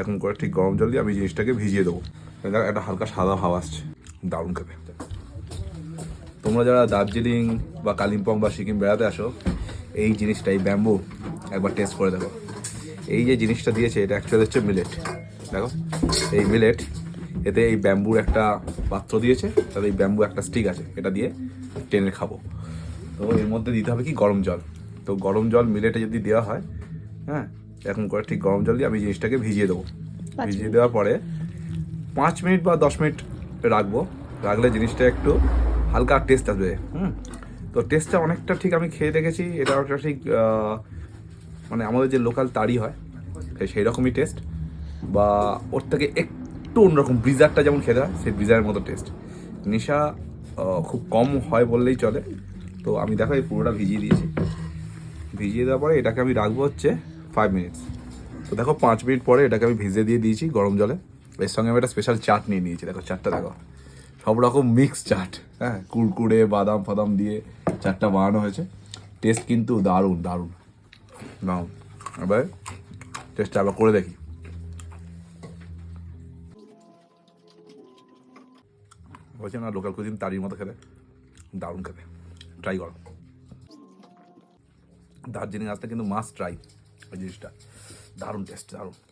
এখন করে ঠিক গরম জল দিয়ে আমি জিনিসটাকে ভিজিয়ে দেবো। দেখো একটা হালকা সাদা হাওয়া আসছে। দারুণ খেতে। তোমরা যারা দার্জিলিং বা কালিম্পং বা সিকিম বেড়াতে আসো, এই জিনিসটা এই ব্যাম্বু, একবার টেস্ট করে দেখো। এই যে জিনিসটা দিয়েছে, এটা অ্যাকচুয়ালি হচ্ছে মিলেট দেখো, এই মিলেট এতে এই ব্যাম্বুর একটা পাত্র দিয়েছে, তাতে এই ব্যাম্বু একটা স্টিক আছে, এটা দিয়ে টেনে খাব। তো এর মধ্যে দিতে হবে কি? গরম জল। তো গরম জল মিলেটে যদি দেওয়া হয় হ্যাঁ এখন করে ঠিক গরম জল দিয়ে আমি জিনিসটাকে ভিজিয়ে দেবো। ভিজিয়ে দেওয়ার পরে পাঁচ মিনিট বা দশ মিনিট রাখব। রাখলে জিনিসটা একটু হালকা টেস্ট আসবে হুম? তো টেস্টটা অনেকটা ঠিক আমি খেয়ে দেখেছি। এটা একটা ঠিক মানে আমাদের যে লোকাল তাড়ি হয় সেই- সেই রকমই টেস্ট বা ওর থেকে একটু অন্যরকম ব্রিজারটা যেমন খেতে হয় সেই ব্রিজারের মতো টেস্ট নেশা খুব কম হয় বললেই চলে। তো আমি দেখো এই পুরোটা ভিজিয়ে দিয়েছি। ভিজিয়ে দেওয়ার পরে এটাকে আমি রাখব হচ্ছে ফাইভ মিনিটস তো দেখো, পাঁচ মিনিট পরে এটাকে আমি ভিজে দিয়ে দিয়েছি গরম জলে। এর সঙ্গে আমি একটা স্পেশাল চাট নিয়ে নিয়েছি। দেখো, চাটটা দেখো। সব রকম মিক্স চাট হ্যাঁ? কুড়কুড়ে, বাদাম ফাদাম দিয়ে চাটটা বানানো হয়েছে। টেস্ট কিন্তু দারুণ দারুণ। দারুণ এবার টেস্টটা আবার করে দেখি। বলছে না লোকাল কুজিন তারির মতো খেতে। দারুণ খেতে। ট্রাই করো। দার্জিলিং আসতে কিন্তু মাস্ট ট্রাই জিনিসটা। দারুণ টেস্ট দারুণ।